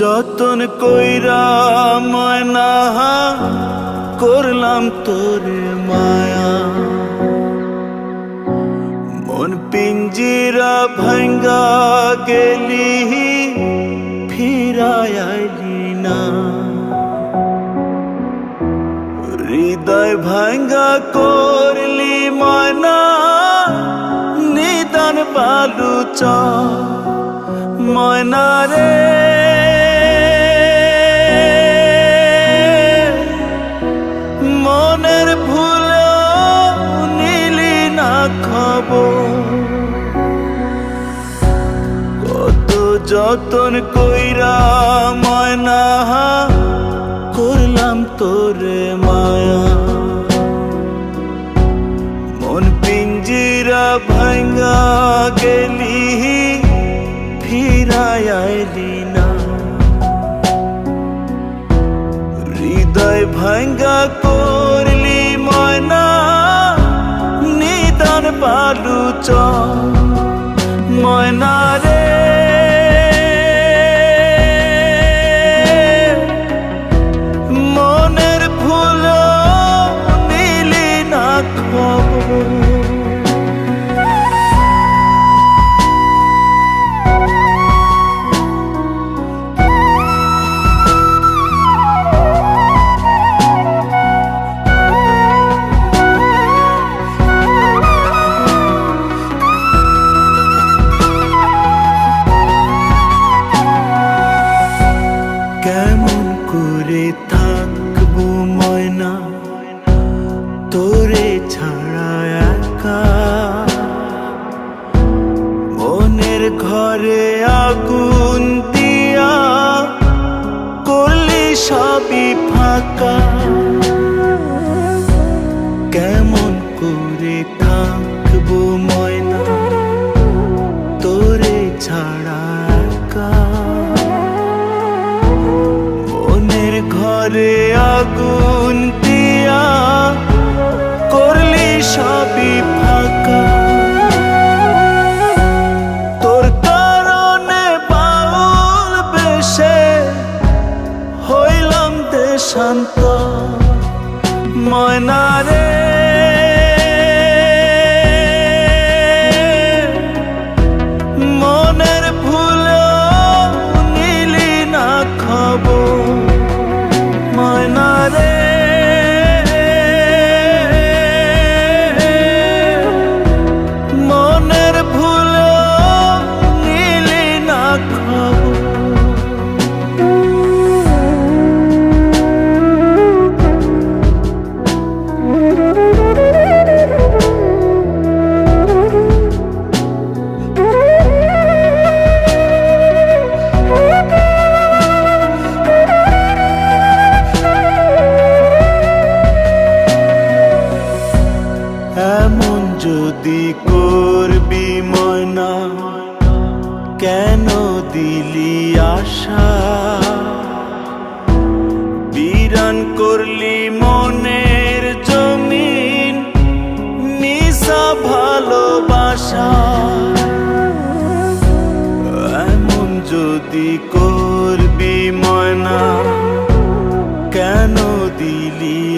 যতন কইরা ময়না করলাম তোর মায়া। মন পিঞ্জিরা ভাঙ্গা গেলি, ফিরায় না। হৃদয় ভাঙ্গা করলি ময়না, নিদান বালু চ ময়না রে। মনের ভুল নিলি না খবর। কত যতন কইরা ময়না করলাম তোরে মায়া। মন পিঞ্জিরা ভাঙ্গা গেলি। ফিরায় আইলি হৃদয় ভাঙ্গা করলি ময়না নিদান পালু চ ময়না রে তোরে ছাড়া একা। মনের ঘরে আগুন দিয়া করলি সবই ফাঁকা। কেমন করে থাকব ময়না? তোরে ছাড়া একা। মনের ঘরে আগুন দিয়া করলি সবই এমন যদি করবি ময়না, কেন দিলি আশা? বিরান করলি মনের জমিন মিশা ভালোবাসা। এমন যদি করবি ময়না, কেন দিলি